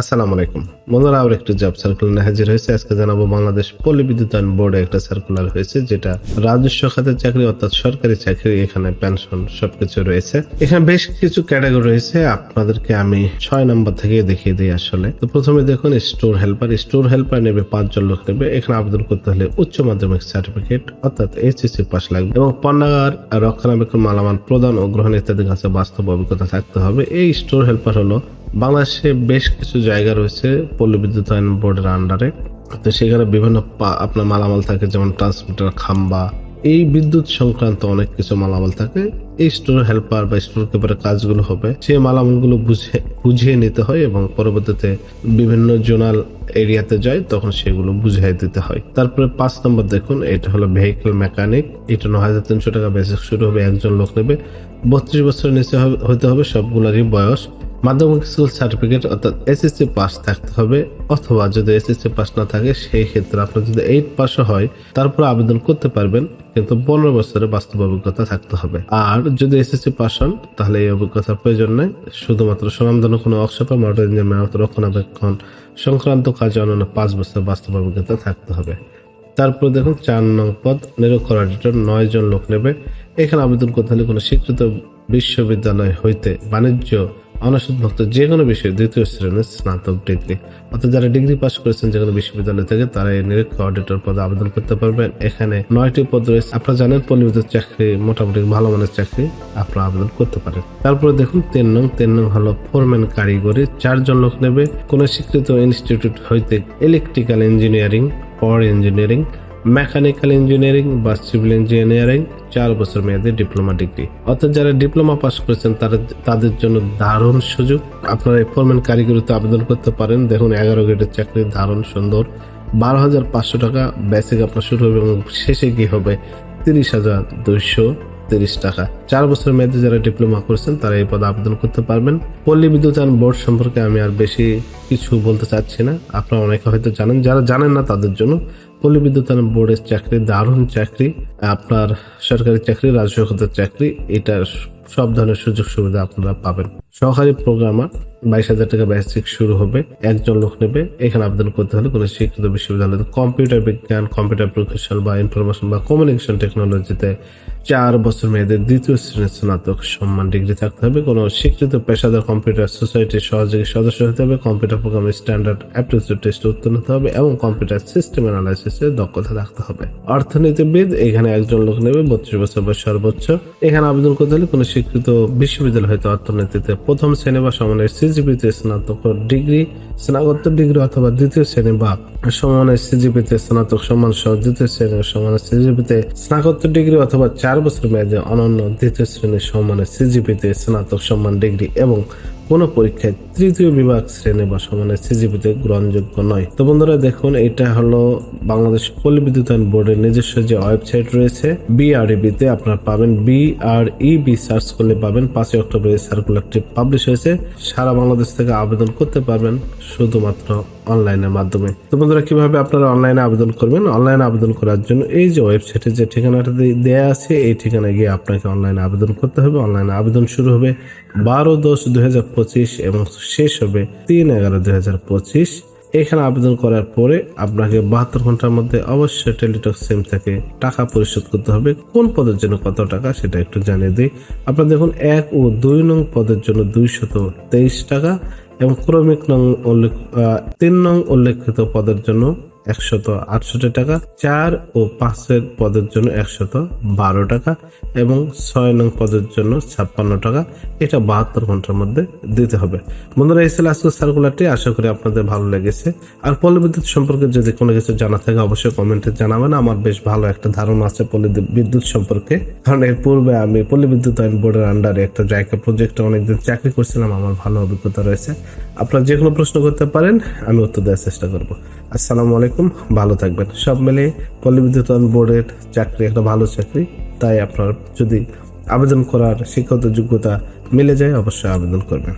আসসালামু আলাইকুম। বন্ধুরা, আবার একটি জব সার্কুলার হাজির হয়েছে। আজকে জানাব বাংলাদেশ পল্লী বিদ্যুতায়ন বোর্ডে একটা সার্কুলার হয়েছে, যেটা রাজস্ব খাতের চাকরি, অর্থাৎ সরকারি চাকরি, এখানে পেনশন সবকিছু রয়েছে। এখানে বেশ কিছু ক্যাটাগরি রয়েছে, আপনাদেরকে আমি ছয় নম্বর থেকে দেখিয়ে দিই আসলে। তো প্রথমে দেখুন স্টোর হেল্পার স্টোর হেল্পার নেবে পাঁচজন লোক নেবে। এখানে আবেদন করতে হলে উচ্চ মাধ্যমিক সার্টিফিকেট অর্থাৎ এইচএসসি পাস লাগবে। এবং পণ্যাগার, রক্ষণাবেক্ষণ, মালামাল প্রদান ও গ্রহণ ইত্যাদি কাছে বাস্তব অভিজ্ঞতা থাকতে হবে। এই স্টোর হেল্পার হলো বাংলাদেশে বেশ কিছু জায়গা রয়েছে পল্লী বিদ্যুতায়ন বোর্ডের আন্ডারে তো সেখানে বিভিন্ন আপনার মালামাল থাকে, যেমন ট্রান্সমিটার খাম্বা। এই বিদ্যুৎ সংক্রান্ত অনেক কিছু মালামাল থাকে। এই স্টোর হেল্পার বা স্টোর কিপারের কাজগুলো হবে। সেই মালামালগুলো বুঝে বুঝিয়ে নিতে হয় এবং পরবর্তীতে বিভিন্ন জোনাল এরিয়াতে যায়, তখন সেগুলো বুঝিয়ে দিতে হয়। তারপরে পাঁচ নম্বর দেখুন, এটা হলো ভেহিকেল মেকানিক এটা ন হাজার তিনশো টাকা বেসিক শুরু হবে, একজন লোক নেবে। বত্রিশ বছরের নিচে হতে হবে, সবগুলোরই বয়স। মাধ্যমিক স্কুল সার্টিফিকেট অর্থাৎ এসএসসি পাস থাকতে হবে অথবা যদি এসএসসি পাস না থাকে, সেই ক্ষেত্রে আপনার যদি এইট পাসও হয়, তারপর আবেদন করতে পারবেন, কিন্তু পনেরো বছরের বাস্তব অভিজ্ঞতা থাকতে হবে। আর যদি এসএসসি পাস হন, তাহলে এই অভিজ্ঞতার প্রয়োজন নেই। শুধুমাত্র সুনামধন্য কোনো বা মোটর ইঞ্জিন মেরামত রক্ষণাবেক্ষণ সংক্রান্ত কাজে অন্যান্য পাঁচ বছর বাস্তব অভিজ্ঞতা থাকতে হবে। তারপর দেখুন, চার নং পদ, নিরক্ষর অডিটর নয় জন লোক নেবে। এখানে আবেদন করতে হলে কোনো স্বীকৃত বিশ্ববিদ্যালয় হইতে বাণিজ্য অনাসুদভুক্ত যে কোনো বিষয়ে দ্বিতীয় শ্রেণির স্নাতক ডিগ্রি, অর্থাৎ যারা ডিগ্রি পাস করেছেন যে কোনো বিশ্ববিদ্যালয় থেকে, তারা এই নিরীক্ষক অডিটর পদে আবেদন করতে পারবেন। এখানে নয়টি পদ রয়েছে। আপনারা জানেন পরিমিত চাকরি, মোটামুটি ভালো মানের চাকরি আপনারা আবেদন করতে পারেন। তারপরে দেখুন, তিন নং তিন নং হলো ফোরম্যান কারিগরি, চারজন লোক নেবে। কোনো স্বীকৃত ইনস্টিটিউট হইতে electrical engineering power engineering mechanical engineering বা সিভিল ইঞ্জিনিয়ারিং চার বছর মেয়াদী ডিপ্লোমা ডিগ্রি অর্থাৎ যারা ডিপ্লোমা পাস করেছেন, তারা, তাদের জন্য দারুণ সুযোগ। আপনারা এই কারিগরিতে আবেদন করতে পারেন। দেখুন, এগারো গ্রেডের চাকরি দারুণ সুন্দর। বারো হাজার পাঁচশো টাকা বেসিক আপনার শুরু হবে এবং শেষে কি হবে তিরিশ হাজার দুইশো। তিরিশ টাকা। চার বছর মেয়াদে যারা ডিপ্লোমা করেছেন, তারা এই পদে আবেদন করতে পারবেন। পল্লী বিদ্যুতায়ন বোর্ড সম্পর্কে আমি আর বেশি কিছু বলতে চাচ্ছি না। আপনারা অনেকে হয়তো জানেন, যারা জানেন না তাদের জন্য পল্লী বিদ্যুতায়ন বোর্ডের চাকরি, দারুণ চাকরি, আপনার সরকারি চাকরি, রাজস্ব চাকরি, এটার সব ধরনের সুযোগ সুবিধা আপনারা পাবেন। সহকারী প্রোগ্রামার বাইশ হাজার টাকা বেসিক শুরু হবে। একজন লোক নেবে, এখানে আবেদন করতে হলে কোনো শিক্ষিত বিশ্ববিদ্যালয় কম্পিউটার বিজ্ঞান কম্পিউটার প্রকৌশল বা ইনফরমেশন বা কমিউনিকেশন টেকনোলজিতে চার বছর মেয়েদের দ্বিতীয় শ্রেণির স্নাতক সম্মান ডিগ্রি থাকতে হবে। কোনো স্বীকৃত পেশাদার কম্পিউটার সোসাইটির সহযোগী সদস্য হতে হবে। Computer program standard aptitude test উত্তীর্ণ হতে হবে এবং কম্পিউটার সিস্টেম অ্যানালাইসিসের দক্ষতা থাকতে হবে। অর্থনীতিবিদ, এখানে একজন লোক নেবে, বত্রিশ বছর বয়স সর্বোচ্চ। এখানে আবেদন করতে হলে কোনো স্বীকৃত বিশ্ববিদ্যালয় হয়তো অর্থনীতিতে প্রথম শ্রেণি বা সমানের সিজিপিতে স্নাতক ডিগ্রি, স্নাতকোত্তর ডিগ্রি অথবা দ্বিতীয় শ্রেণি বা সমানের সিজিপিতে স্নাতক সম্মান সহ দ্বিতীয় শ্রেণি সমান সমানের সিজিপিতে স্নাতকোত্তর ডিগ্রি অথবা চার বছর মেয়াদে অনন্য দ্বিতীয় শ্রেণির সমানের সিজিপিতে স্নাতক সম্মান ডিগ্রি এবং কোন পরীক্ষায় তৃতীয় বিভাগ শ্রেণি বা সমানের সিজিপিতে গ্রহণযোগ্য নয়। তো বন্ধুরা, দেখুন, এটা হলো বাংলাদেশ পল্লী বিদ্যুতায়ন বোর্ডের নিজস্ব যে ওয়েবসাইট রয়েছে বিআরইবি তে আপনারা পাবেন বিআরইবি সার্চ করলে পাবেন। পাঁচই অক্টোবর এই সার্কুলারটি পাবলিশ হয়েছে। সারা বাংলাদেশ থেকে আবেদন করতে পারবেন শুধুমাত্র অনলাইনের মাধ্যমে। তো বন্ধুরা, কীভাবে আপনারা অনলাইনে আবেদন করবেন? অনলাইনে আবেদন করার জন্য এই যে ওয়েবসাইটে যে ঠিকানাটা দেওয়া আছে, এই ঠিকানায় গিয়ে আপনাকে অনলাইনে আবেদন করতে হবে। অনলাইনে আবেদন শুরু হবে বারো দশ দু এবং শেষ হবে তিন এগারো দু এখানে আবেদন করার পরে আপনাকে বাহাত্তর ঘণ্টার মধ্যে অবশ্যই টেলিটক সেম থেকে টাকা পরিশোধ করতে হবে। কোন পদের জন্য কত টাকা সেটা একটু জানিয়ে দিই। আপনার দেখুন, এক ও দুই নং পদের জন্য দুইশত তেইশ টাকা এবং ক্রমিক নং উল্লেখ তিন নং উল্লেখিত পদের জন্য একশত আটষট্টি টাকা, চার ও পাঁচের পদের জন্য একশত বারো টাকা এবং ছয় নং পদের জন্য ছাপ্পান্ন টাকা। এটা বাহাত্তর ঘণ্টার মধ্যে দিতে হবে। বন্ধুরা, এই ছিল আজকের সার্কুলারটি আশা করি আপনাদের ভালো লেগেছে। আর পল্লবিদ্যুৎ সম্পর্কে যদি কোনো কিছু জানা থাকে, অবশ্যই কমেন্টে জানাবেন। আমার বেশ ভালো একটা ধারণা আছে পল্লী বিদ্যুৎ সম্পর্কে। কারণ এর পূর্বে আমি পল্লী বিদ্যুৎ আইন বোর্ডের আন্ডারে একটা জায়গা প্রজেক্টে অনেকদিন চাকরি করছিলাম। আমার ভালো অভিজ্ঞতা রয়েছে। আপনারা যে কোনো প্রশ্ন করতে পারেন, আমি উত্তর দেওয়ার চেষ্টা করব। আসসালামু আলাইকুম, ভালো থাকবেন। সব মিলে পল্লীবিদ্যুৎ বোর্ডের চাকরি, একটা ভালো চাকরি। তাই আপনার যদি আবেদন করার শিক্ষাগত যোগ্যতা মিলে যায়, অবশ্যই আবেদন করবেন।